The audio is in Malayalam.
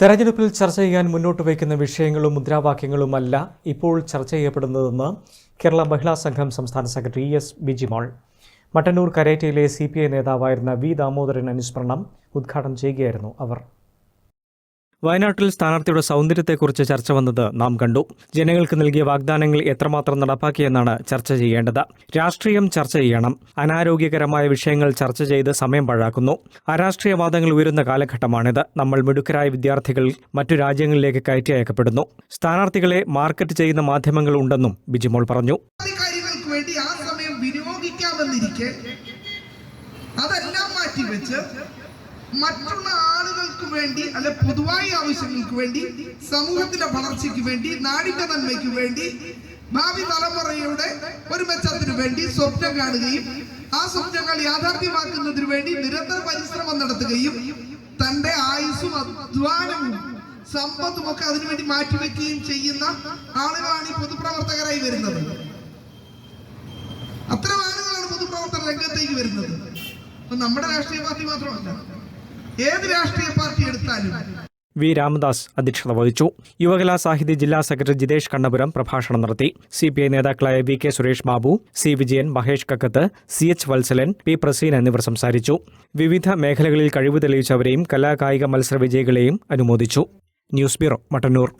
തെരഞ്ഞെടുപ്പിൽ ചർച്ച ചെയ്യാൻ മുന്നോട്ട് വയ്ക്കുന്ന വിഷയങ്ങളും മുദ്രാവാക്യങ്ങളുമല്ല ഇപ്പോൾ ചർച്ച ചെയ്യപ്പെടുന്നതെന്ന് കേരള മഹിളാ സംഘം സംസ്ഥാന സെക്രട്ടറി എസ് ബിജിമോൾ. മട്ടന്നൂർ കരേറ്റയിലെ സി പി ഐ നേതാവായിരുന്ന വി ദാമോദരൻ അനുസ്മരണം ഉദ്ഘാടനം ചെയ്യുകയായിരുന്നു അവർ. വയനാട്ടിൽ സ്ഥാനാർത്ഥിയുടെ സൗന്ദര്യത്തെക്കുറിച്ച് ചർച്ച വന്നത് നാം കണ്ടു. ജനങ്ങൾക്ക് നൽകിയ വാഗ്ദാനങ്ങൾ എത്രമാത്രം നടപ്പാക്കിയെന്നാണ് ചർച്ച ചെയ്യേണ്ടത്. രാഷ്ട്രീയം ചർച്ച ചെയ്യണം. അനാരോഗ്യകരമായ വിഷയങ്ങൾ ചർച്ച ചെയ്ത് സമയം പാഴാക്കുന്നു. അരാഷ്ട്രീയവാദങ്ങൾ ഉയരുന്ന കാലഘട്ടമാണിത്. നമ്മൾ മിടുക്കരായ വിദ്യാർത്ഥികൾ മറ്റു രാജ്യങ്ങളിലേക്ക് കയറ്റി അയക്കപ്പെടുന്നു സ്ഥാനാർത്ഥികളെ മാർക്കറ്റ് ചെയ്യുന്ന മാധ്യമങ്ങൾ ഉണ്ടെന്നും ബിജിമോൾ പറഞ്ഞു. വേണ്ടി ആ സമയം അതെല്ലാം മാറ്റിവെച്ച് മറ്റുള്ള ആളുകൾക്ക് വേണ്ടി അല്ലെ പൊതുവായ ആവശ്യങ്ങൾക്ക് വേണ്ടി സമൂഹത്തിന്റെ വളർച്ചയ്ക്ക് വേണ്ടി നാടിന്റെ നന്മയ്ക്ക് വേണ്ടി ഭാവി തലമുറയുടെ ഒരു മെച്ചത്തിന് വേണ്ടി സ്വപ്നം കാണുകയും ആ സ്വപ്നങ്ങൾ യാഥാർത്ഥ്യമാക്കുന്നതിന് വേണ്ടി നിരന്തര പരിശ്രമം നടത്തുകയും തന്റെ ആയുസ്സും അധ്വാനവും സമ്പത്തും ഒക്കെ അതിനുവേണ്ടി മാറ്റിവെക്കുകയും ചെയ്യുന്ന ആളുകളാണ് ഈ പൊതുപ്രവർത്തകരായി വരുന്നത്. അത്തരം ആളുകളാണ് പൊതുപ്രവർത്തന രംഗത്തേക്ക് വരുന്നത്. അപ്പൊ നമ്മുടെ രാഷ്ട്രീയ പാർട്ടി മാത്രമല്ല ഏത് രാഷ്ട്രീയ പാർട്ടി എടുത്താലും. വി രാമദാസ് അധ്യക്ഷത വഹിച്ചു. യുവകലാ സാഹിതി ജില്ലാ സെക്രട്ടറി ജിതേഷ് കണ്ണപുരം പ്രഭാഷണം നടത്തി. സി പി ഐ നേതാക്കളായ V K Suresh Babu C Vijayan Mahesh Kakkath C H Vatsalan P Praseen എന്നിവർ സംസാരിച്ചു. വിവിധ മേഖലകളിൽ കഴിവ് തെളിയിച്ചവരെയും കലാകായിക മത്സര വിജയികളെയും അനുമോദിച്ചു. News bureau Mattannur.